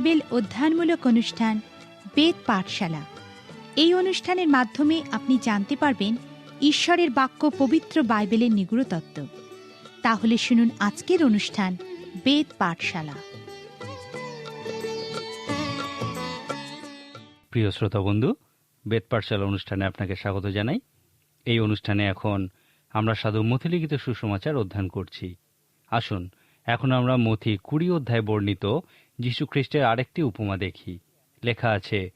Bible অধ্যয়নমূলক অনুষ্ঠান, বেদ পাঠশালা। এই অনুষ্ঠানের মাধ্যমে আপনি জানতে পারবেন ঈশ্বরের বাক্য পবিত্র বাইবেলের নিগুড় তত্ত্ব তাহলে শুনুন আজকের অনুষ্ঠান, বেদ পাঠশালা। প্রিয় শ্রোতা বন্ধু, বেদ পাঠশালা অনুষ্ঠানে আপনাকে স্বাগত জানাই। এই অনুষ্ঠানে এখন আমরা সাধু মথিলিখিত সুসমাচার অধ্যয়ন করছি। আসুন, এখন আমরা মথি কুড়ি অধ্যায় বর্ণিত যীশুখ্রিস্টের আরেকটি উপমা দেখি। লেখা আছে,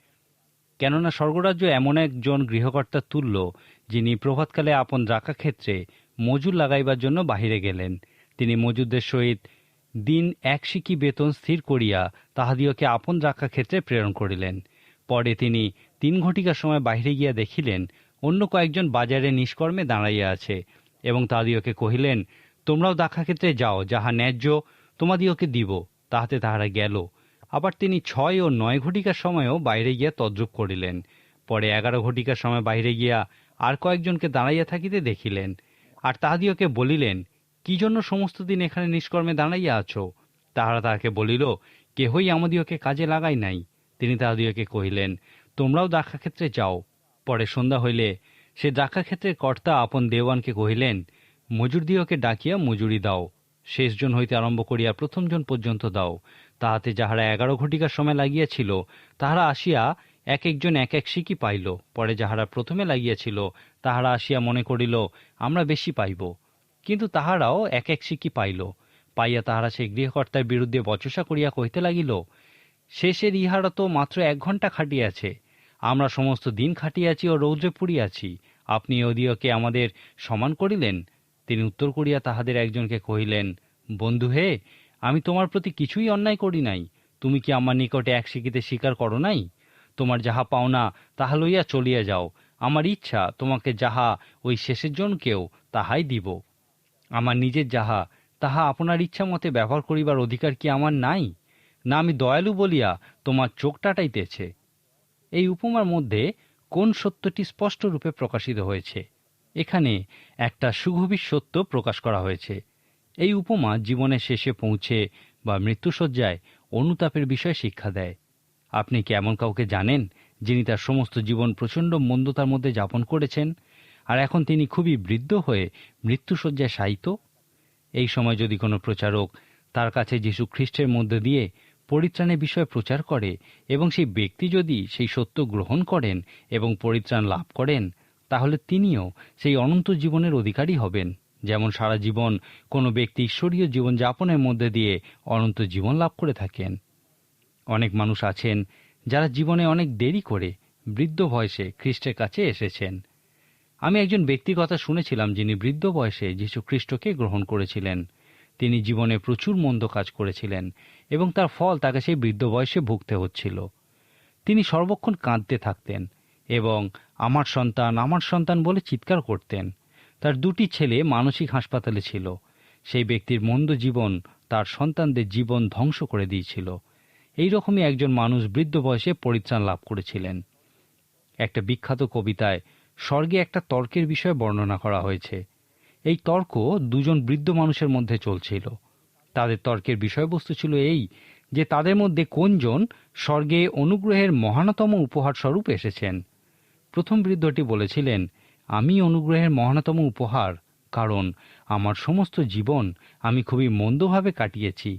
কেননা স্বর্গরাজ্য এমন একজন গৃহকর্তার তুল্য, যিনি প্রভাতকালে আপন ক্ষেত্রে মজুর লাগাইবার জন্য বাহিরে গেলেন। তিনি মজুরদের সহিত দিন এক সিকি বেতন স্থির করিয়া তাহাদিওকে আপন রাখা ক্ষেত্রে প্রেরণ করিলেন। পরে তিনি তিন ঘটিকার সময় বাহিরে গিয়া দেখিলেন, অন্য কয়েকজন বাজারে নিষ্কর্মে দাঁড়াইয়া আছে এবং তাহাদিওকে কহিলেন, তোমরাও ক্ষেত্রে যাও, যাহা ন্যায্য তোমাদিওকে দিব। তাহাতে তাহারা গেল। আবার তিনি ছয় ও নয় ঘটিকার সময়ও বাইরে গিয়া তদ্রুপ করিলেন। পরে এগারো ঘটিকার সময় বাইরে গিয়া আর কয়েকজনকে দাঁড়াইয়া থাকিতে দেখিলেন। আর তাহাদিওকে বলিলেন, কি জন্য সমস্ত দিন এখানে নিষ্কর্মে দাঁড়াইয়া আছো? তাহারা তাহাকে বলিল, কেহই আমাদিওকে কাজে লাগাই নাই। তিনি তাহাদিওকে কহিলেন, তোমরাও দাক্ষাক্ষেত্রে যাও। পরে সন্ধ্যা হইলে সে দাক্ষাক্ষেত্রের কর্তা আপন দেওয়ানকে কহিলেন মজুরদিওকে ডাকিয়া মজুরি দাও। শেষজন হইতে আরম্ভ করিয়া প্রথমজন পর্যন্ত দাও। তাহাতে যাহারা এগারো ঘটিকার সময় লাগিয়াছিল, তাহারা আসিয়া এক একজন এক এক সিকি পাইল। পরে যাহারা প্রথমে লাগিয়াছিল, তাহারা আসিয়া মনে করিল, আমরা বেশি পাইব। কিন্তু তাহারাও এক এক সিকি পাইল। পাইয়া তাহারা সেই গৃহকর্তার বিরুদ্ধে বচসা করিয়া কহিতে লাগিল, শেষের ইহারা তো মাত্র এক ঘণ্টা খাটিয়াছে। আমরা সমস্ত দিন খাটিয়াছি ও রৌদ্রে পুড়িয়াছি। আপনি ওদিওকে আমাদের সমান করিলেন? তিনি উত্তর করিয়া তাহাদের একজনকে কহিলেন, বন্ধু হে, আমি তোমার প্রতি কিছুই অন্যায় করি নাই। তুমি কি আমার নিকটে এক শিখিতে স্বীকার করো নাই? তোমার যাহা পাওনা তাহা লইয়া চলিয়া যাও। আমার ইচ্ছা তোমাকে যাহা ওই শেষের জনকেও তাহাই দিব। আমার নিজের যাহা, তাহা আপনার ইচ্ছা মতে ব্যবহার করিবার অধিকার কি আমার নাই? না আমি দয়ালু বলিয়া তোমার চোখ টাটাইতেছে। এই উপমার মধ্যে কোন সত্যটি স্পষ্টরূপে প্রকাশিত হয়েছে? এখানে একটা সুগভীর সত্য প্রকাশ করা হয়েছে। এই উপমা জীবনের শেষে পৌঁছে বা মৃত্যুসজ্জায় অনুতাপের বিষয়ে শিক্ষা দেয়। আপনি কি এমন কাউকে জানেন যিনি তার সমস্ত জীবন প্রচণ্ড মন্দতার মধ্যে যাপন করেছেন, আর এখন তিনি খুবই বৃদ্ধ হয়ে মৃত্যুসজ্জায় শায়িত? এই সময় যদি কোনো প্রচারক তার কাছে যীশু খ্রিস্টের মধ্যে দিয়ে পরিত্রাণের বিষয়ে প্রচার করে এবং সেই ব্যক্তি যদি সেই সত্য গ্রহণ করেন এবং পরিত্রাণ লাভ করেন তাহলে তিনিও সেই অনন্ত জীবনের অধিকারী হবেন। যেমন সারা জীবন কোনো ব্যক্তি ঈশ্বরীয় জীবনযাপনের মধ্যে দিয়ে অনন্ত জীবন লাভ করে থাকেন। অনেক মানুষ আছেন যারা জীবনে অনেক দেরি করে বৃদ্ধ বয়সে খ্রিস্টের কাছে এসেছেন। আমি একজন ব্যক্তির কথা শুনেছিলাম যিনি বৃদ্ধ বয়সে যীশু খ্রিস্টকে গ্রহণ করেছিলেন। তিনি জীবনে প্রচুর মন্দ কাজ করেছিলেন এবং তার ফল তাকে সেই বৃদ্ধ বয়সে ভুগতে হচ্ছিল। তিনি সর্বক্ষণ কাঁদতে থাকতেন এবং আমার সন্তান আমার সন্তান বলে চিৎকার করতেন। তার দুটি ছেলে মানসিক হাসপাতালে ছিল। সেই ব্যক্তির মন্দ জীবন তার সন্তানদের জীবন ধ্বংস করে দিয়েছিল। এই রকমই একজন মানুষ বৃদ্ধ বয়সে পরিত্রাণ লাভ করেছিলেন। একটা বিখ্যাত কবিতায় স্বর্গে একটা তর্কের বিষয়ে বর্ণনা করা হয়েছে। এই তর্ক দুজন বৃদ্ধ মানুষের মধ্যে চলছিল। তাদের তর্কের বিষয়বস্তু ছিল এই যে তাদের মধ্যে কোনজন স্বর্গে অনুগ্রহের মহানতম উপহার স্বরূপ এসেছেন। প্রথম বৃদ্ধটি বলেছিলেন, আমি অনুগ্রহের মহানতম উপহার, কারণ আমার সমস্ত জীবন আমি খুবই মন্দভাবে কাটিয়েছি,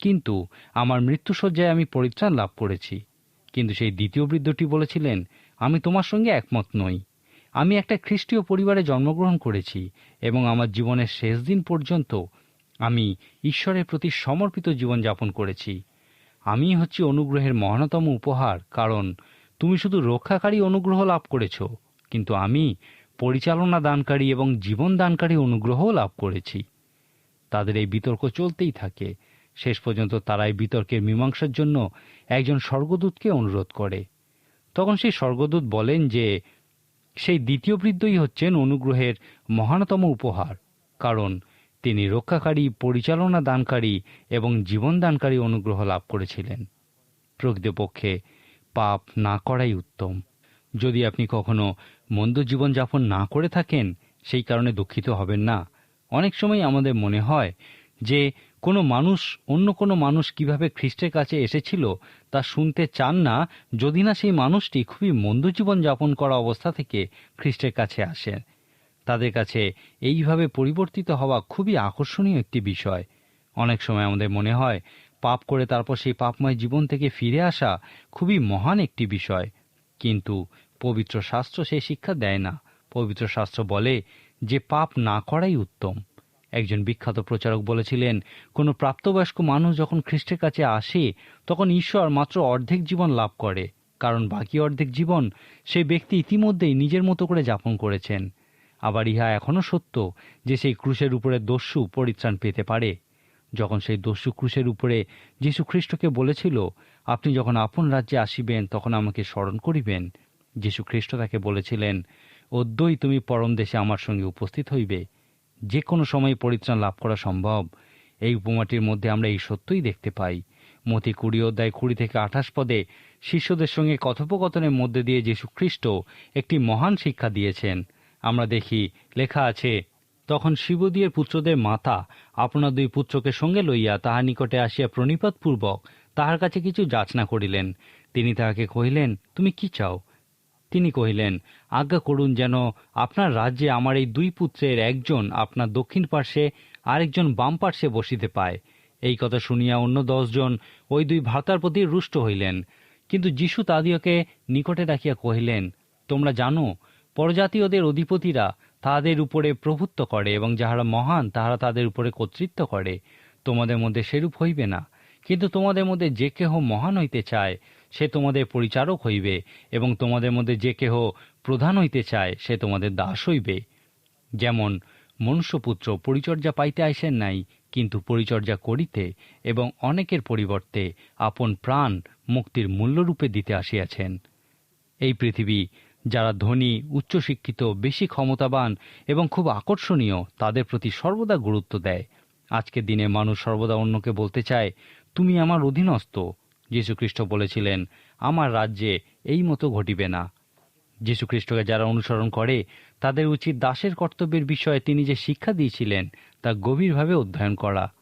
কিন্তু আমার মৃত্যুসজ্জায় আমি পরিত্রাণ লাভ করেছি। কিন্তু সেই দ্বিতীয় বৃদ্ধটি বলেছিলেন, আমি তোমার সঙ্গে একমত নই। আমি একটা খ্রিস্টীয় পরিবারে জন্মগ্রহণ করেছি এবং আমার জীবনের শেষ দিন পর্যন্ত আমি ঈশ্বরের প্রতি সমর্পিত জীবনযাপন করেছি। আমি হচ্ছি অনুগ্রহের মহানতম উপহার, কারণ তুমি শুধু রক্ষাকারী অনুগ্রহ লাভ করেছ, কিন্তু আমি পরিচালনা দানকারী এবং জীবন দানকারী অনুগ্রহও লাভ করেছি। তাদের এই বিতর্ক চলতেই থাকে। শেষ পর্যন্ত তারা এই বিতর্কের মীমাংসার জন্য একজন স্বর্গদূতকে অনুরোধ করে। তখন সেই স্বর্গদূত বলেন যে, সেই দ্বিতীয় বৃদ্ধই হচ্ছেন অনুগ্রহের মহানতম উপহার, কারণ তিনি রক্ষাকারী, পরিচালনা দানকারী এবং জীবন দানকারী অনুগ্রহ লাভ করেছিলেন। প্রকৃতপক্ষে পাপ না করাই উত্তম। যদি আপনি কখনো মন্দ জীবনযাপন না করে থাকেন, সেই কারণে দুঃখিত হবেন না। অনেক সময় আমাদের মনে হয় যে, কোনো মানুষ, অন্য কোনো মানুষ কীভাবে খ্রিস্টের কাছে এসেছিল তা শুনতে চান না, যদি না সেই মানুষটি খুবই মন্দ জীবন যাপন করা অবস্থা থেকে খ্রিস্টের কাছে আসে। তাদের কাছে এইভাবে পরিবর্তিত হওয়া খুবই আকর্ষণীয় একটি বিষয়। অনেক সময় আমাদের মনে হয় পাপ করে তারপর সেই পাপময় জীবন থেকে ফিরে আসা খুবই মহান একটি বিষয়। কিন্তু পবিত্র শাস্ত্র সেই শিক্ষা দেয় না। পবিত্র শাস্ত্র বলে যে পাপ না করাই উত্তম। একজন বিখ্যাত প্রচারক বলেছিলেন, কোনো প্রাপ্তবয়স্ক মানুষ যখন খ্রিস্টের কাছে আসে, তখন ঈশ্বর মাত্র অর্ধেক জীবন লাভ করে, কারণ বাকি অর্ধেক জীবন সেই ব্যক্তি ইতিমধ্যেই নিজের মতো করে যাপন করেছেন। আবার ইহা এখনও সত্য যে সেই ক্রুশের উপরে দস্যু পরিত্রাণ পেতে পারে। যখন সেই দস্যু ক্রুশের উপরে যীশু খ্রিস্টকে বলেছিল, আপনি যখন আপন রাজ্যে আসিবেন, তখন আমাকে স্মরণ করিবেন। যীশু খ্রিস্ট তাকে বলেছিলেন অদ্যই তুমি পরম দেশে আমার সঙ্গে উপস্থিত হইবে। যে কোনো সময় পরিত্রাণ লাভ করা সম্ভব। এই উপমাটির মধ্যে আমরা এই সত্যই দেখতে পাই। মতি কুড়ি অধ্যায় কুড়ি থেকে আঠাশ পদে শিষ্যদের সঙ্গে কথোপকথনের মধ্যে দিয়ে যীশু খ্রিস্ট একটি মহান শিক্ষা দিয়েছেন। আমরা দেখি, লেখা আছে তখন শিবদিয়ের পুত্রদের মাতা, আপনার দুই পুত্রকে সঙ্গে লইয়া তাহার নিকটে আসিয়া প্রণিপাতপূর্বক তাহার কাছে কিছু যাচনা করিলেন। তিনি তাহাকে কহিলেন, তুমি কি চাও? তিনি কহিলেন, আজ্ঞা করুন যেন আপনার রাজ্যে আমার এই দুই পুত্রের একজন আপনার দক্ষিণ পার্শ্বে, আরেকজন বাম পার্শ্বে বসিতে পায়। এই কথা শুনিয়া অন্য দশজন ওই দুই ভ্রাতার প্রতি রুষ্ট হইলেন। কিন্তু যিশু তাদিওকে নিকটে ডাকিয়া কহিলেন, তোমরা জানো, পরজাতীয়দের অধিপতিরা তাহাদের উপরে প্রভুত্ব করে এবং যাহারা মহান, তাহারা তাদের উপরে কর্তৃত্ব করে। তোমাদের মধ্যে সেরূপ হইবে না। কিন্তু তোমাদের মধ্যে যে কেহ মহান হইতে চায়, সে তোমাদের পরিচারক হইবে এবং তোমাদের মধ্যে যে কেহ প্রধান হইতে চায়, সে তোমাদের দাস হইবে। যেমন মনুষ্যপুত্র পরিচর্যা পাইতে আইসেন নাই, কিন্তু পরিচর্যা করিতে এবং অনেকের পরিবর্তে আপন প্রাণ মুক্তির মূল্যরূপে দিতে আসিয়াছেন। এই পৃথিবী যারা ধনী, উচ্চশিক্ষিত, বেশি ক্ষমতাবান এবং খুব আকর্ষণীয়, তাদের প্রতি সর্বদা গুরুত্ব দেয়। আজকের দিনে মানুষ সর্বদা অন্যকে বলতে চায়, তুমি আমার অধীনস্থ। যীশুখ্রিস্ট বলেছিলেন, আমার রাজ্যে এই মতো ঘটিবে না। যীশুখ্রিস্টকে যারা অনুসরণ করে, তাদের উচিত দাসের কর্তব্যের বিষয়ে তিনি যে শিক্ষা দিয়েছিলেন, তা গভীরভাবে অধ্যয়ন করা।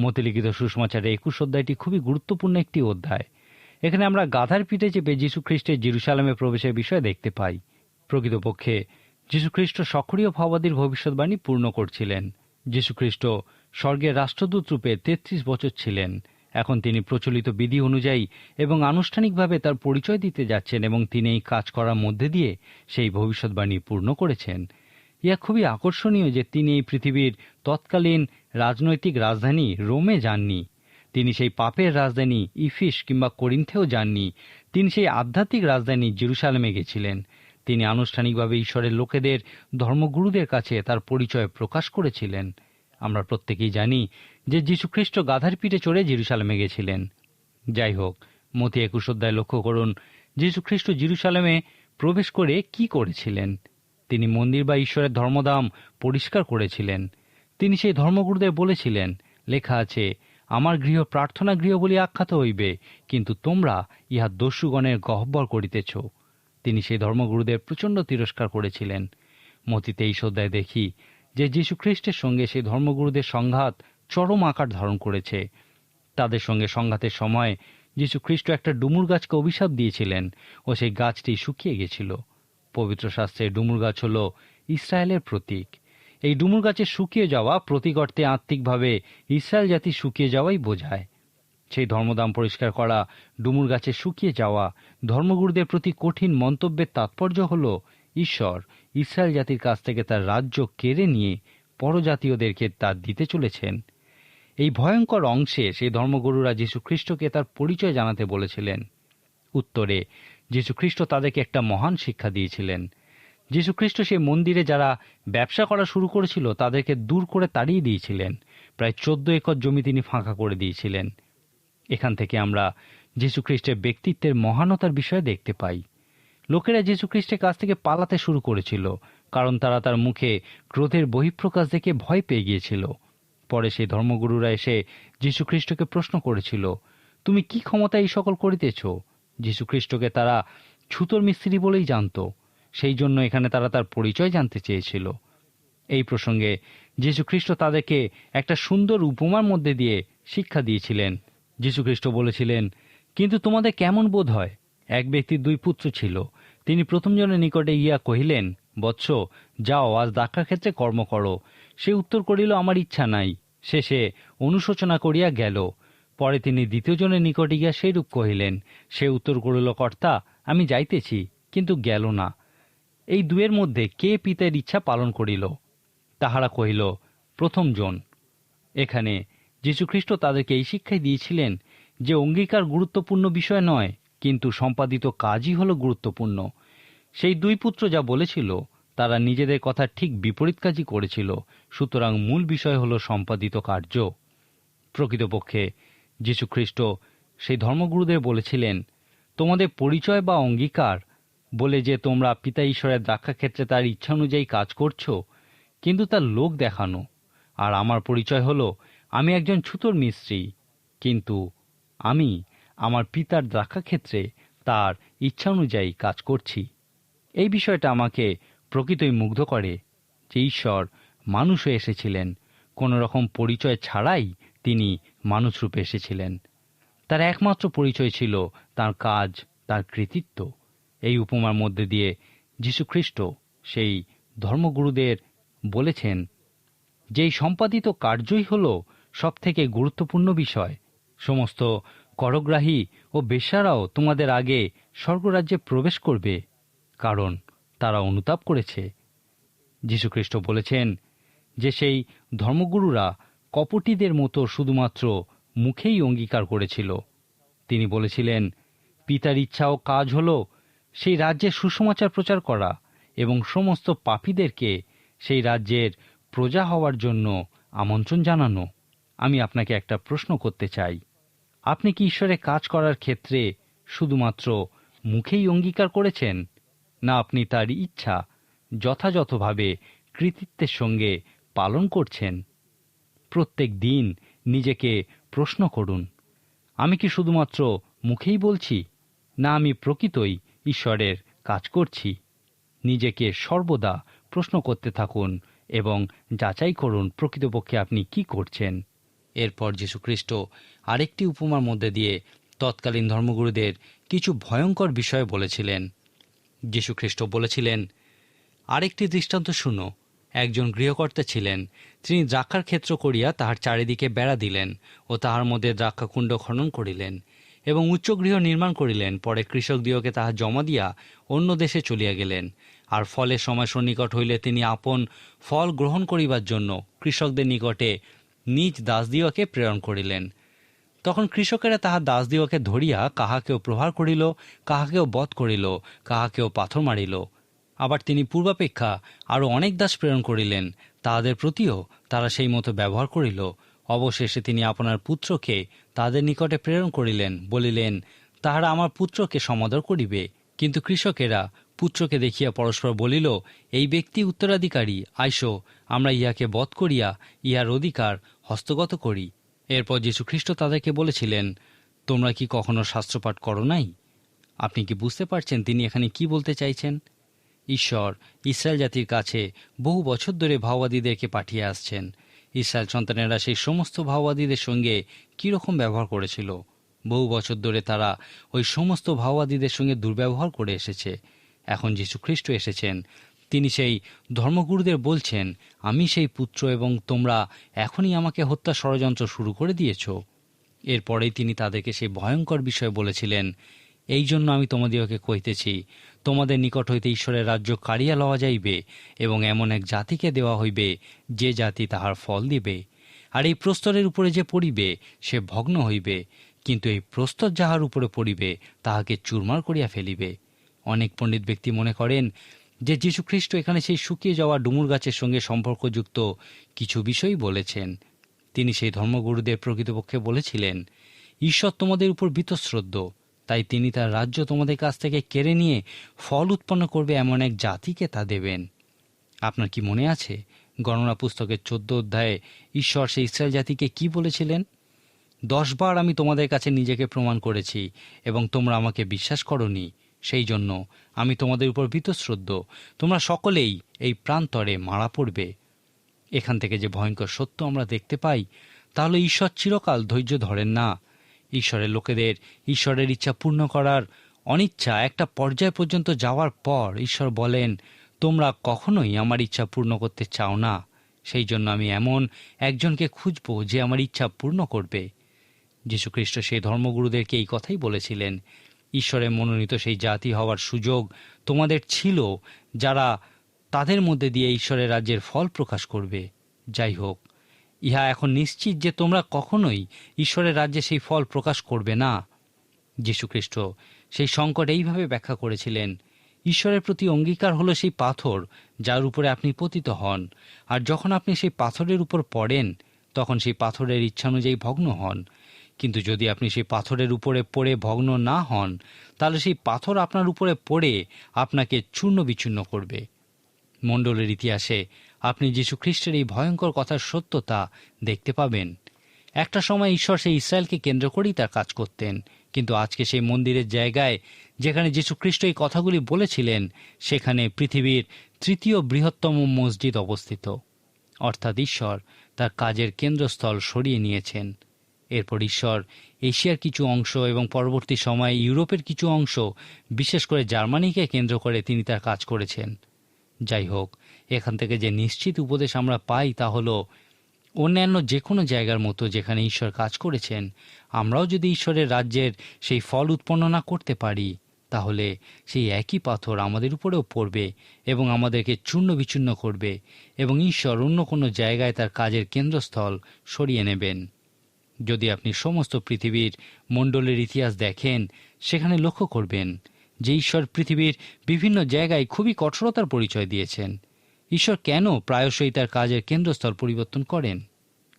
মতিলিখিত সুষমাচারের একুশ অধ্যায়টি খুবই গুরুত্বপূর্ণ একটি অধ্যায়। এখানে আমরা গাধার পিঠে চেপে যীশুখ্রিস্টের জিরুসালামে প্রবেশের বিষয় দেখতে পাই। প্রকৃতপক্ষে, যীশুখ্রিস্ট সক্রিয় ভাবাদীর ভবিষ্যৎবাণী পূর্ণ করছিলেন। যীশুখ্রিস্ট স্বর্গের রাষ্ট্রদূত রূপে তেত্রিশ বছর ছিলেন। এখন তিনি প্রচলিত বিধি অনুযায়ী এবং আনুষ্ঠানিকভাবে তার পরিচয় দিতে যাচ্ছেন এবং তিনি এই কাজ করার মধ্যে দিয়ে সেই ভবিষ্যৎবাণী পূর্ণ করেছেন। ইয়া খুবই আকর্ষণীয় যে তিনি এই পৃথিবীর তৎকালীন রাজনৈতিক রাজধানী রোমে যাননি। তিনি সেই পাপের রাজধানী ইফিস কিংবা করিন্থেও যাননি। তিনি সেই আধ্যাত্মিক রাজধানী জেরুসালেমে গেছিলেন। তিনি আনুষ্ঠানিকভাবে ঈশ্বরের লোকেদের, ধর্মগুরুদের কাছে তার পরিচয় প্রকাশ করেছিলেন। আমরা প্রত্যেকেই জানি যে যীশুখ্রিস্ট গাধার পিঠে চড়ে জেরুসালেমে গেছিলেন। যাই হোক, মতি একুশ অধ্যায় লক্ষ্য করুন, যীশুখ্রিস্ট জেরুসালেমে প্রবেশ করে কি করেছিলেন? তিনি মন্দির বা ঈশ্বরের ধর্মদাম পরিষ্কার করেছিলেন। তিনি সেই ধর্মগুরুদের বলেছিলেন, লেখা আছে আমার গৃহ প্রার্থনা গৃহ বলে আখ্যাত হইবে, কিন্তু তোমরা ইহা দস্যুগণের গহ্বর করিতেছ। তিনি সেই ধর্মগুরুদের প্রচণ্ড তিরস্কার করেছিলেন। মতিতে এই শ্রদ্ধায় দেখি যে যীশু খ্রিস্টের সঙ্গে সেই ধর্মগুরুদের সংঘাত চরম আকার ধারণ করেছে। তাদের সঙ্গে সংঘাতের সময় যীশু খ্রিস্ট একটা ডুমুর গাছকে অভিশাপ দিয়েছিলেন ও সেই গাছটি শুকিয়ে গেছিল। পবিত্র শাস্ত্রে ডুমুর গাছ হল ইসরায়েলের প্রতীক। এই ডুমুর গাছের শুকিয়ে যাওয়া প্রতীক অর্থে আত্মিকভাবে ইসরায়েল জাতি শুকিয়ে যাওয়াই বোঝায়। সেই ধর্মদাম পরিষ্কার করা, ডুমুর গাছে শুকিয়ে যাওয়া ধর্মগুরুদের প্রতি কঠিন মন্তব্যের তাৎপর্য হল ঈশ্বর, ইসরায়েল জাতির কাছ থেকে তার রাজ্য কেড়ে নিয়ে পরজাতীয়দেরকে তা দিতে চলেছেন। এই ভয়ঙ্কর অংশে সেই ধর্মগুরুরা যীশু খ্রিস্টকে তার পরিচয় জানাতে বলেছিলেন। উত্তরে যীশু খ্রিস্ট তাদেরকে একটা মহান শিক্ষা দিয়েছিলেন। যীশু খ্রিস্ট সেই মন্দিরে যারা ব্যবসা করা শুরু করেছিল, তাদেরকে দূর করে তাড়িয়ে দিয়েছিলেন। প্রায় চোদ্দ একর জমি তিনি ফাঁকা করে দিয়েছিলেন। এখান থেকে আমরা যীশু খ্রিস্টের ব্যক্তিত্বের মহানতার বিষয়ে দেখতে পাই। লোকেরা যীশু খ্রিস্টের কাছ থেকে পালাতে শুরু করেছিল, কারণ তারা তার মুখে ক্রোধের বহিঃপ্রকাশ দেখে ভয় পেয়ে গিয়েছিল। পরে সেই ধর্মগুরুরা এসে যীশুখ্রিস্টকে প্রশ্ন করেছিল, তুমি কি ক্ষমতা এই সকল করিতেছ? যীশুখ্রিস্টকে তারা ছুতোর মিস্ত্রি বলেই জানতো। সেই জন্য এখানে তারা তার পরিচয় জানতে চেয়েছিল। এই প্রসঙ্গে যীশুখ্রিস্ট তাদেরকে একটা সুন্দর উপমার মধ্যে দিয়ে শিক্ষা দিয়েছিলেন। যীশুখ্রিস্ট বলেছিলেন, কিন্তু তোমাদের কেমন বোধ হয়? এক ব্যক্তির দুই পুত্র ছিল। তিনি প্রথম জনের নিকটে ইয়া কহিলেন, বৎস, যাও, আজ ক্ষেত্রে কর্ম করো। সে উত্তর করিল, আমার ইচ্ছা নাই। শেষে অনুশোচনা করিয়া গেল। পরে তিনি দ্বিতীয় জনের নিকটে গিয়া সেইরূপ কহিলেন, সে উত্তর করিল, কর্তা, আমি যাইতেছি, কিন্তু গেল না। এই দুয়ের মধ্যে কে পিতার ইচ্ছা পালন করিল? তাহারা কহিল, প্রথম জন। এখানে যীশুখ্রিস্ট তাদেরকে এই শিক্ষাই দিয়েছিলেন যে অঙ্গীকার গুরুত্বপূর্ণ বিষয় নয়, কিন্তু সম্পাদিত কাজই হলো গুরুত্বপূর্ণ। সেই দুই পুত্র যা বলেছিল, তারা নিজেদের কথা ঠিক বিপরীত কাজই করেছিল, সুতরাং মূল বিষয় হলো সম্পাদিত কার্য। প্রকৃতপক্ষে যীশুখ্রিস্ট সেই ধর্মগুরুদের বলেছিলেন, তোমাদের পরিচয় বা অঙ্গীকার বলে যে, তোমরা পিতা ঈশ্বরের দ্রাক্ষাক্ষেত্রে তার ইচ্ছা অনুযায়ী কাজ করছ, কিন্তু তার লোক দেখানো। আর আমার পরিচয় হলো, আমি একজন ছুতোর মিস্ত্রি, কিন্তু আমি আমার পিতার দ্রাক্ষাক্ষেত্রে তার ইচ্ছা অনুযায়ী কাজ করছি। এই বিষয়টা আমাকে প্রকৃতই মুগ্ধ করে যে, ঈশ্বর মানুষ হয়ে এসেছিলেন। কোনো রকম পরিচয় ছাড়াই তিনি মানুষরূপে এসেছিলেন। তার একমাত্র পরিচয় ছিল তার কাজ, তার কৃতিত্ব। এই উপমার মধ্যে দিয়ে যীশুখ্রিস্ট সেই ধর্মগুরুদের বলেছেন যে এই সম্পাদিত কার্যই হল সবথেকে গুরুত্বপূর্ণ বিষয়, সমস্ত করগ্রাহী ও বেশ্যারাও তোমাদের আগে স্বর্গরাজ্যে প্রবেশ করবে, কারণ তারা অনুতাপ করেছে। যীশুখ্রিস্ট বলেছেন যে সেই ধর্মগুরুরা কপটিদের মতো শুধুমাত্র মুখেই অঙ্গীকার করেছিল। তিনি বলেছিলেন, পিতার ইচ্ছা ও কাজ হল সেই রাজ্যের সুসমাচার প্রচার করা এবং সমস্ত পাপীদেরকে সেই রাজ্যের প্রজা হওয়ার জন্য আমন্ত্রণ জানানো। আমি আপনাকে একটা প্রশ্ন করতে চাই। আপনি কি ঈশ্বরের কাজ করার ক্ষেত্রে শুধুমাত্র মুখেই অঙ্গীকার করেছেন? না, আপনি তার ইচ্ছা যথাযথভাবে কৃতিত্বের সঙ্গে পালন করছেন? প্রত্যেক দিন নিজেকে প্রশ্ন করুন। আমি কি শুধুমাত্র মুখেই বলছি? না, আমি প্রকৃতই ঈশ্বরের কাজ করছি। নিজেকে সর্বদা প্রশ্ন করতে থাকুন এবং যাচাই করুন প্রকৃতপক্ষে আপনি কি করছেন। এরপর যীশুখ্রিস্ট আরেকটি উপমার মধ্যে দিয়ে তৎকালীন ধর্মগুরুদের কিছু ভয়ঙ্কর বিষয় বলেছিলেন। যীশুখ্রিস্ট বলেছিলেন, আরেকটি দৃষ্টান্ত শুনো। একজন গৃহকর্তা ছিলেন। তিনি দ্রাক্ষার ক্ষেত্র করিয়া তাহার চারিদিকে বেড়া দিলেন ও তাহার মধ্যে দ্রাক্ষাকুণ্ড খনন করিলেন। এবং উচ্চগৃহ নির্মাণ করিলেন। পরে কৃষকদিওকে তাহা জমা দিয়া অন্য দেশে চলিয়া গেলেন। আর ফলের সময় সন্নিকট হইলে তিনি আপন ফল গ্রহণ করিবার জন্য কৃষকদের নিকটে নিজ দাসদিওকে প্রেরণ করিলেন। তখন কৃষকেরা তাহার দাসদিওকে ধরিয়া কাহাকেও প্রহার করিল, কাহাকেও বধ করিল, কাহাকেও পাথর মারিল। আবার তিনি পূর্বাপেক্ষা আরও অনেক দাস প্রেরণ করিলেন। তাহাদের প্রতিও তারা সেই মতো ব্যবহার করিল। অবশেষে তিনি আপনার পুত্রকে তাদের নিকটে প্রেরণ করিলেন, বলিলেন, তাহারা আমার পুত্রকে সমাদর করিবে। কিন্তু কৃষকেরা পুত্রকে দেখিয়া পরস্পর বলিল, এই ব্যক্তি উত্তরাধিকারী, আইসো, আমরা ইহাকে বধ করিয়া ইহার অধিকার হস্তগত করি। এরপর যীশুখ্রিস্ট তাদেরকে বলেছিলেন, তোমরা কি কখনো শাস্ত্রপাঠ করো নাই? আপনি কি বুঝতে পারছেন তিনি এখানে কি বলতে চাইছেন? ঈশ্বর, ইসরায়েল জাতির কাছে বহু বছর ধরে ভাওবাদীদেরকে পাঠিয়ে আসছেন। ইসরায়েল সন্তানেরা সেই সমস্ত ভাওবাদীদের সঙ্গে কীরকম ব্যবহার করেছিল? বহু বছর ধরে তারা ওই সমস্ত ভাওবাদীদের সঙ্গে দুর্ব্যবহার করে এসেছে। এখন যীশু খ্রিস্ট এসেছেন। তিনি সেই ধর্মগুরুদের বলছেন, আমি সেই পুত্র এবং তোমরা এখনই আমাকে হত্যা ষড়যন্ত্র শুরু করে দিয়েছ। এরপরেই তিনি তাদেরকে সেই ভয়ঙ্কর বিষয় বলেছিলেন এই জন্য আমি তোমাদিওকে কইতেছি তোমাদের নিকট হইতে ঈশ্বরের রাজ্য কাড়িয়া লওয়া যাইবে এবং এমন এক জাতিকে দেওয়া হইবে যে জাতি তাহার ফল দিবে। আর এই প্রস্তরের উপরে যে পড়িবে, সে ভগ্ন হইবে, কিন্তু এই প্রস্তর যাহার উপরে পড়িবে, তাহাকে চুরমার করিয়া ফেলিবে। অনেক পণ্ডিত ব্যক্তি মনে করেন যে যীশুখ্রিস্ট এখানে সেই শুকিয়ে যাওয়া ডুমুর গাছের সঙ্গে সম্পর্কযুক্ত কিছু বিষয় বলেছেন। তিনি সেই ধর্মগুরুদের প্রকৃতপক্ষে বলেছিলেন, ঈশ্বর তোমাদের উপর বীতশ্রদ্ধ তাই তিনি তার রাজ্য তোমাদের কাছ থেকে কেড়ে নিয়ে ফল উৎপন্ন করবে এমন এক জাতিকে তা দেবেন। আপনার কি মনে আছে? গণনা পুস্তকের চোদ্দ অধ্যায়ে ঈশ্বর সেই ইসরায়েল জাতিকে কি বলেছিলেন? দশবার আমি তোমাদের কাছে নিজেকে প্রমাণ করেছি এবং তোমরা আমাকে বিশ্বাস করনি। সেই জন্য আমি তোমাদের উপর বীতশ্রদ্ধ। তোমরা সকলেই এই প্রান্তরে মারা পড়বে। এখান থেকে যে ভয়ঙ্কর সত্য আমরা দেখতে পাই, তাহলে ঈশ্বর চিরকাল ধৈর্য ধরেন না। ঈশ্বরের লোকেদের ঈশ্বরের ইচ্ছা পূর্ণ করার অনিচ্ছা একটা পর্যায় পর্যন্ত যাওয়ার পর ঈশ্বর বলেন, তোমরা কখনোই আমার ইচ্ছা পূর্ণ করতে চাও না। সেই জন্য আমি এমন একজনকে খুঁজব যে আমার ইচ্ছা পূর্ণ করবে। যীশুখ্রিস্ট সেই ধর্মগুরুদেরকে এই কথাই বলেছিলেন, ঈশ্বরের মনোনীত সেই জাতি হওয়ার সুযোগ তোমাদের ছিল, যারা তাদের মধ্যে দিয়ে ঈশ্বরের রাজ্যের ফল প্রকাশ করবে। যাই হোক ইহা এখন নিশ্চিত যে তোমরা কখনোই ঈশ্বরের রাজ্যে সেই ফল প্রকাশ করবে না। যীশুখ্রিস্ট সেই সংকট এইভাবে ব্যাখ্যা করেছিলেন, ঈশ্বরের প্রতি অঙ্গীকার হলো সেই পাথর যার উপরে আপনি পতিত হন, আর যখন আপনি সেই পাথরের উপর পড়েন, তখন সেই পাথরের ইচ্ছানুযায়ী ভগ্ন হন। কিন্তু যদি আপনি সেই পাথরের উপরে পড়ে ভগ্ন না হন, তাহলে সেই পাথর আপনার উপরে পড়ে আপনাকে চূর্ণ বিচূর্ণ করবে। মণ্ডলের ইতিহাসে আপনি যীশু খ্রিস্টের এই ভয়ঙ্কর কথার সত্যতা দেখতে পাবেন। একটা সময় ঈশ্বর সেই ইসরায়েলকে কেন্দ্র করেই তার কাজ করতেন, কিন্তু আজকে সেই মন্দিরের জায়গায় যেখানে যীশু খ্রিস্ট এই কথাগুলি বলেছিলেন, সেখানে পৃথিবীর তৃতীয় বৃহত্তম মসজিদ অবস্থিত। অর্থাৎ ঈশ্বর তার কাজের কেন্দ্রস্থল সরিয়ে নিয়েছেন। এরপর ঈশ্বর এশিয়ার কিছু অংশ এবং পরবর্তী সময়ে ইউরোপের কিছু অংশ, বিশেষ করে জার্মানিকে কেন্দ্র করে তিনি তার কাজ করেছেন। যাই হোক এখান থেকে যে নিশ্চিত উপদেশ আমরা পাই তা হলো, অন্যান্য যে কোনো জায়গার মতো যেখানে ঈশ্বর কাজ করেছেন, আমরাও যদি ঈশ্বরের রাজ্যের সেই ফল উৎপন্ন না করতে পারি, তাহলে সেই একই পাথর আমাদের উপরেও পড়বে এবং আমাদেরকে চূর্ণ বিচূর্ণ করবে এবং ঈশ্বর অন্য কোনো জায়গায় তার কাজের কেন্দ্রস্থল সরিয়ে নেবেন। যদি আপনি সমস্ত পৃথিবীর মণ্ডলের ইতিহাস দেখেন, সেখানে লক্ষ্য করবেন যে ঈশ্বর পৃথিবীর বিভিন্ন জায়গায় খুবই কঠোরতার পরিচয় দিয়েছেন। ঈশ্বর কেন প্রায়শই তার কাজের কেন্দ্রস্থল পরিবর্তন করেন?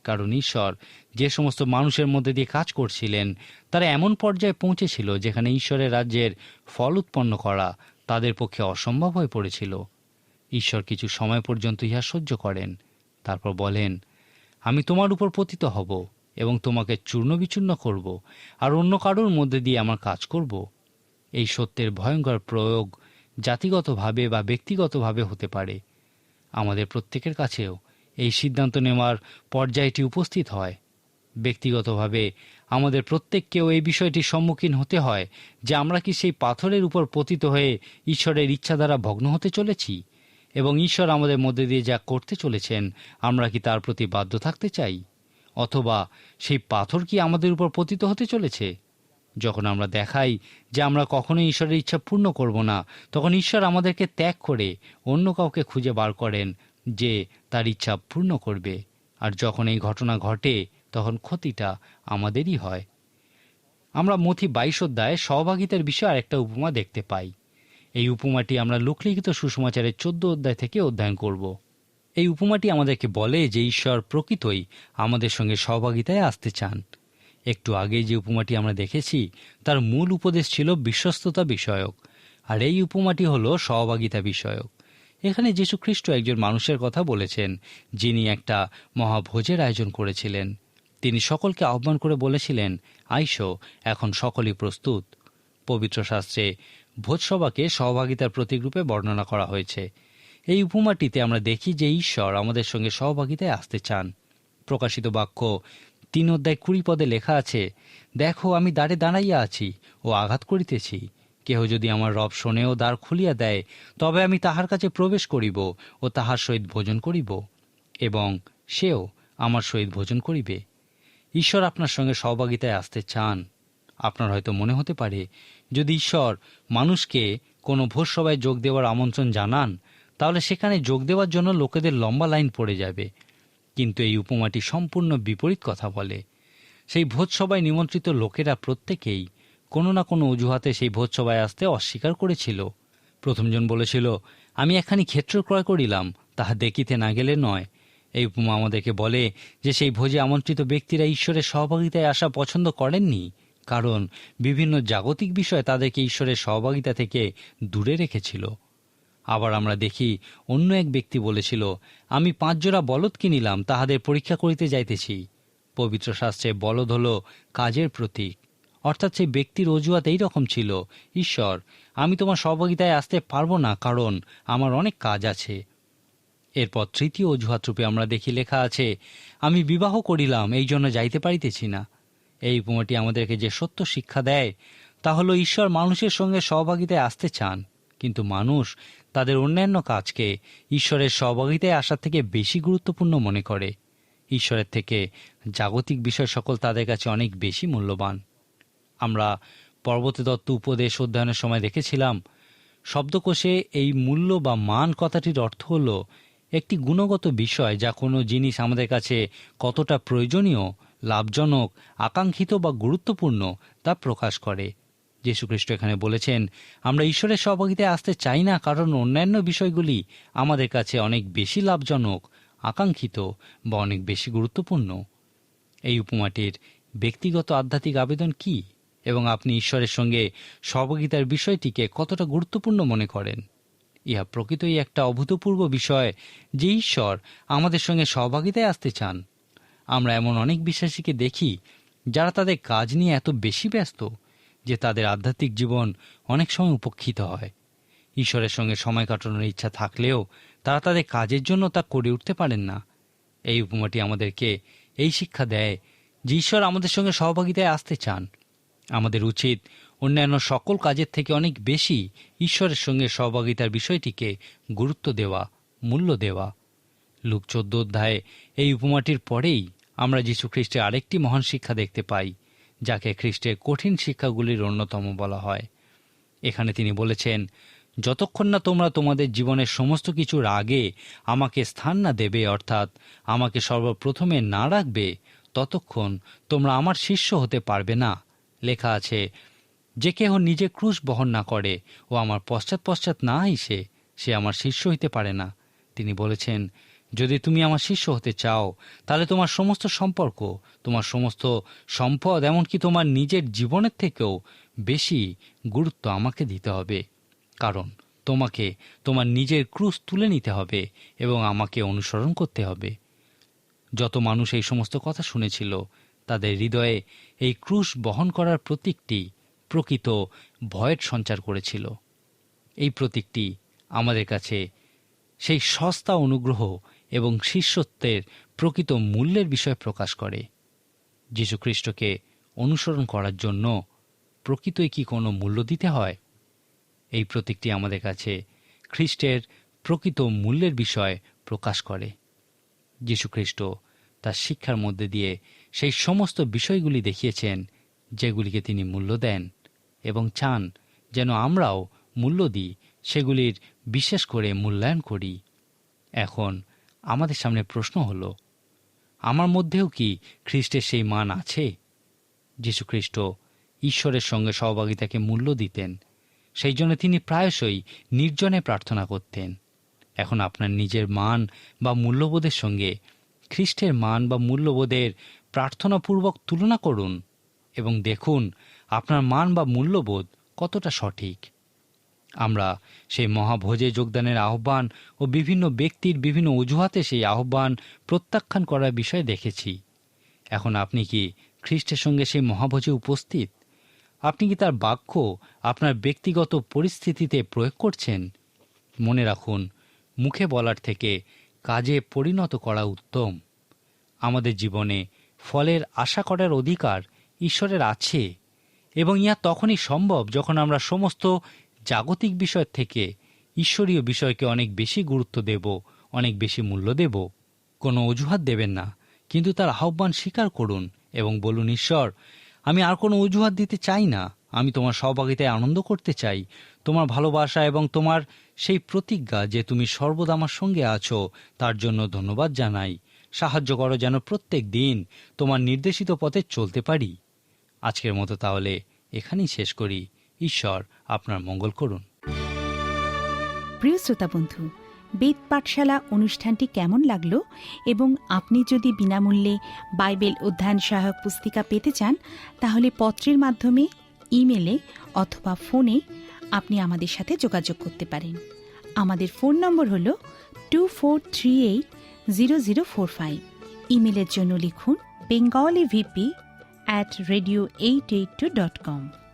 কারণ ঈশ্বর যে সমস্ত মানুষের মধ্যে দিয়ে কাজ করছিলেন, তারা এমন পর্যায়ে পৌঁছেছিল যেখানে ঈশ্বরের রাজ্যের ফল উৎপন্ন করা তাদের পক্ষে অসম্ভব হয়ে পড়েছিল। ঈশ্বর কিছু সময় পর্যন্ত ইহা সহ্য করেন। তারপর বলেন, আমি তোমার উপর পতিত হব এবং তোমাকে চূর্ণ বিচূর্ণ করব আর অন্য কারোর মধ্যে দিয়ে আমার কাজ করব। এই সত্যের ভয়ঙ্কর প্রয়োগ জাতিগতভাবে বা ব্যক্তিগতভাবে হতে পারে। আমাদের প্রত্যেকের কাছেও এই সিদ্ধান্ত নেওয়ার পর্যায়টি উপস্থিত হয়। ব্যক্তিগতভাবে আমাদের প্রত্যেককেও এই বিষয়টির সম্মুখীন হতে হয় যে আমরা কি সেই পাথরের উপর পতিত হয়ে ঈশ্বরের ইচ্ছা দ্বারা ভগ্ন হতে চলেছি এবং ঈশ্বর আমাদের মধ্যে দিয়ে যা করতে চলেছেন, আমরা কি তার প্রতি বাধ্য থাকতে চাই? অথবা সেই পাথর কি আমাদের উপর পতিত হতে চলেছে? যখন আমরা দেখাই যে আমরা কখনোই ঈশ্বরের ইচ্ছা পূর্ণ করব না, তখন ঈশ্বর আমাদেরকে ত্যাগ করে অন্য কাউকে খুঁজে বার করেন যে তার ইচ্ছা পূর্ণ করবে। আর যখন এই ঘটনা ঘটে, তখন ক্ষতিটা আমাদেরই হয়। আমরা মথি বাইশ অধ্যায় সহভাগিতার বিষয়ে আরেকটা উপমা দেখতে পাই। এই উপমাটি আমরা লোকলিখিত সুসমাচারের চোদ্দ অধ্যায় থেকে অধ্যয়ন করব। এই উপমাটি আমাদেরকে বলে যে ঈশ্বর প্রকৃতই আমাদের সঙ্গে সহভাগিতায় আসতে চান। একটু আগে যে উপমাটি আমরা দেখেছি, তার মূল উপদেশ ছিল বিশ্বস্ততা বিষয়ক। আর এই উপমাটি হল সহভাগিতা বিষয়ক। এখানে যীশু খ্রিস্ট একজন মানুষের কথা বলেছেন, যিনি একটা মহাভোজের আয়োজন করেছিলেন। তিনি সকলকে আহ্বান করে বলেছিলেন, আইসো, এখন সকলই প্রস্তুত। পবিত্র শাস্ত্রে ভোজসভাকে সহভাগিতার প্রতীকরূপে বর্ণনা করা হয়েছে। এই উপমাটিতে আমরা দেখি যে ঈশ্বর আমাদের সঙ্গে সহভাগিতায় আসতে চান। প্রকাশিত বাক্য তিন অধ্যায় কুড়ি পদে লেখা আছে, দেখো, আমি দ্বারে দাঁড়াইয়া আছি ও আঘাত করিতেছি। কেহ যদি আমার রব শোনেও দ্বার খুলিয়া দেয়, তবে আমি তাহার কাছে প্রবেশ করিব ও তাহার সহিত ভোজন করিব এবং সেও আমার সহিত ভোজন করিবে। ঈশ্বর আপনার সঙ্গে সহভাগিতায় আসতে চান। আপনার হয়তো মনে হতে পারে, যদি ঈশ্বর মানুষকে কোনো ভোজ সভায় যোগ দেওয়ার আমন্ত্রণ জানান, তাহলে সেখানে যোগ দেওয়ার জন্য লোকেদের লম্বা লাইন পড়ে যাবে। কিন্তু এই উপমাটি সম্পূর্ণ বিপরীত কথা বলে। সেই ভোজসভায় নিমন্ত্রিত লোকেরা প্রত্যেকেই কোনো না কোনো অজুহাতে সেই ভোজসভায় আসতে অস্বীকার করেছিল। প্রথমজন বলেছিল, আমি একখানি ক্ষেত্র ক্রয় করিলাম, তাহা দেখিতে না গেলে নয়। এই উপমা আমাদেরকে বলে যে, সেই ভোজে আমন্ত্রিত ব্যক্তিরা ঈশ্বরের সহভাগিতায় আসা পছন্দ করেননি, কারণ বিভিন্ন জাগতিক বিষয় তাদেরকে ঈশ্বরের সহভাগিতা থেকে দূরে রেখেছিল। আবার আমরা দেখি, অন্য এক ব্যক্তি বলেছিল, আমি পাঁচ জোড়া বলদ কিনিলাম, তাহাদের পরীক্ষা করিতে যাইতেছি। পবিত্র শাস্ত্রে বলদ হল কাজের প্রতীক। অর্থাৎ সেই ব্যক্তির অজুহাত এই রকম ছিল, ঈশ্বর, আমি তোমার সহভাগিতায় আসতে পারব না, কারণ আমার অনেক কাজ আছে। এরপর তৃতীয় অজুহাত রূপে আমরা দেখি লেখা আছে, আমি বিবাহ করিলাম, এই জন্য যাইতে পারিতেছি না। এই উপমাটি আমাদেরকে যে সত্য শিক্ষা দেয়, তা হলো, ঈশ্বর মানুষের সঙ্গে সহভাগিতায় আসতে চান, কিন্তু মানুষ তাদের অন্যান্য কাজকে ঈশ্বরের সহভাগিতায় আসার থেকে বেশি গুরুত্বপূর্ণ মনে করে। ঈশ্বরের থেকে জাগতিক বিষয় সকল তাদের কাছে অনেক বেশি মূল্যবান। আমরা পর্বতে দত্ত উপদেশ অধ্যয়নের সময় দেখেছিলাম, শব্দকোষে এই মূল্য বা মান কথাটির অর্থ হল একটি গুণগত বিষয় যা কোনো জিনিস আমাদের কাছে কতটা প্রয়োজনীয়, লাভজনক, আকাঙ্ক্ষিত বা গুরুত্বপূর্ণ তা প্রকাশ করে। যীশুখ্রিস্ট এখানে বলেছেন, আমরা ঈশ্বরের সহভাগিতায় আসতে চাই না, কারণ অন্যান্য বিষয়গুলি আমাদের কাছে অনেক বেশি লাভজনক, আকাঙ্ক্ষিত বা অনেক বেশি গুরুত্বপূর্ণ। এই উপমাটির ব্যক্তিগত আধ্যাত্মিক আবেদন কি? এবং আপনি ঈশ্বরের সঙ্গে সহভাগিতার বিষয়টিকে কতটা গুরুত্বপূর্ণ মনে করেন? ইহা প্রকৃতই একটা অভূতপূর্ব বিষয় যে ঈশ্বর আমাদের সঙ্গে সহভাগিতায় আসতে চান। আমরা এমন অনেক বিশ্বাসীকে দেখি যারা তাদের কাজ নিয়ে এত বেশি ব্যস্ত যে তাদের আধ্যাত্মিক জীবন অনেক সময় উপেক্ষিত হয়। ঈশ্বরের সঙ্গে সময় কাটানোর ইচ্ছা থাকলেও তারা তাদের কাজের জন্য তা করে উঠতে পারেন না। এই উপমাটি আমাদেরকে এই শিক্ষা দেয় যে ঈশ্বর আমাদের সঙ্গে সহভাগিতায় আসতে চান। আমাদের উচিত অন্যান্য সকল কাজের থেকে অনেক বেশি ঈশ্বরের সঙ্গে সহভাগিতার বিষয়টিকে গুরুত্ব দেওয়া, মূল্য দেওয়া। লুক চোদ্দ অধ্যায়ে এই উপমাটির পরেই আমরা যীশু খ্রিস্টের আরেকটি মহান শিক্ষা দেখতে পাই। যাকে খ্রিস্টের কঠিন শিক্ষাগুলির অন্যতম বলা হয়। এখানে তিনি বলেছেন, যতক্ষণ না তোমরা তোমাদের জীবনের সমস্ত কিছুর আগে আমাকে স্থান না দেবে, অর্থাৎ আমাকে সর্বপ্রথমে না রাখবে, ততক্ষণ তোমরা আমার শিষ্য হতে পারবে না। লেখা আছে, যে কেহ নিজে ক্রুশ বহন না করে ও আমার পশ্চাৎ পশ্চাৎ না আইসে সে আমার শিষ্য হইতে পারে না। তিনি বলেছেন, যদি তুমি আমার শিষ্য হতে চাও, তাহলে তোমার সমস্ত সম্পর্ক তোমার সমস্ত সম্পদ, এমনকি তোমার নিজের জীবনের থেকেও বেশি গুরুত্ব আমাকে দিতে হবে। কারণ তোমাকে, তোমার নিজের ক্রুশ তুলে নিতে হবে এবং আমাকে অনুসরণ করতে হবে। যত মানুষ এই সমস্ত কথা শুনেছিল, তাদের হৃদয়ে এই ক্রুশ বহন করার প্রতীকটি প্রকৃত ভয়ের সঞ্চার করেছিল। এই প্রতীকটি আমাদের কাছে সেই সস্তা অনুগ্রহ এবং শিষ্যত্বের প্রকৃত মূল্যের বিষয় প্রকাশ করে। যীশুখ্রিস্টকে অনুসরণ করার জন্য প্রকৃতই কি কোনো মূল্য দিতে হয়? এই প্রতীকটি আমাদের কাছে খ্রিস্টের প্রকৃত মূল্যের বিষয় প্রকাশ করে। যীশুখ্রিস্ট তার শিক্ষার মধ্যে দিয়ে সেই সমস্ত বিষয়গুলি দেখিয়েছেন, যেগুলিকে তিনি মূল্য দেন এবং চান যেন আমরাও মূল্য দিই, সেগুলির বিশেষ করে মূল্যায়ন করি। এখন আমাদের সামনে প্রশ্ন হল আমার মধ্যেও কি খ্রিস্টের সেই মান আছে? যীশুখ্রিস্ট ঈশ্বরের সঙ্গে সহভাগিতাকে মূল্য দিতেন। সেই জন্য তিনি প্রায়শই নির্জনে প্রার্থনা করতেন। এখন আপনার নিজের মান বা মূল্যবোধের সঙ্গে খ্রিস্টের মান বা মূল্যবোধের প্রার্থনাপূর্বক তুলনা করুন এবং দেখুন আপনার মান বা মূল্যবোধ কতটা সঠিক। আমরা সেই মহাভোজে যোগদানের আহ্বান ও বিভিন্ন ব্যক্তির বিভিন্ন অজুহাতে সেই আহ্বান প্রত্যাখ্যান করার বিষয়ে দেখেছি। এখন আপনি কি খ্রিস্টের সঙ্গে সেই মহাভোজে উপস্থিত? আপনি কি তার বাক্য আপনার ব্যক্তিগত পরিস্থিতিতে প্রয়োগ করছেন? মনে রাখুন, মুখে বলার থেকে কাজে পরিণত করা উত্তম। আমাদের জীবনে ফলের আশা করার অধিকার ঈশ্বরের আছে এবং ইহা তখনই সম্ভব যখন আমরা সমস্ত জাগতিক বিষয় থেকে ঈশ্বরীয় বিষয়কে অনেক বেশি গুরুত্ব দেব, অনেক বেশি মূল্য দেব। কোনো অজুহাত দেবেন না, কিন্তু তার আহ্বান স্বীকার করুন এবং বলুন, ঈশ্বর, আমি আর কোনো অজুহাত দিতে চাই না। আমি তোমার সহভাগিতায় আনন্দ করতে চাই। তোমার ভালোবাসা এবং তোমার সেই প্রতিজ্ঞা যে তুমি সর্বদা আমার সঙ্গে আছো, তার জন্য ধন্যবাদ জানাই। সাহায্য করো যেন প্রত্যেক দিন তোমার নির্দেশিত পথে চলতে পারি। আজকের মতো তাহলে এখানেই শেষ করি। ঈশ্বর আপনার মঙ্গল করুন। প্রিয় শ্রোতা বন্ধু, বেদ পাঠশালা অনুষ্ঠানটি কেমন লাগল এবং আপনি যদি বিনামূল্যে বাইবেল অধ্যয়ন সহায়ক পুস্তিকা পেতে চান, তাহলে পত্রের মাধ্যমে, ইমেলে অথবা ফোনে আপনি আমাদের সাথে যোগাযোগ করতে পারেন। আমাদের ফোন নম্বর হল two four three eight zero zero four five. ইমেলের জন্য লিখুন Bengali VP at radio eight eight two dot com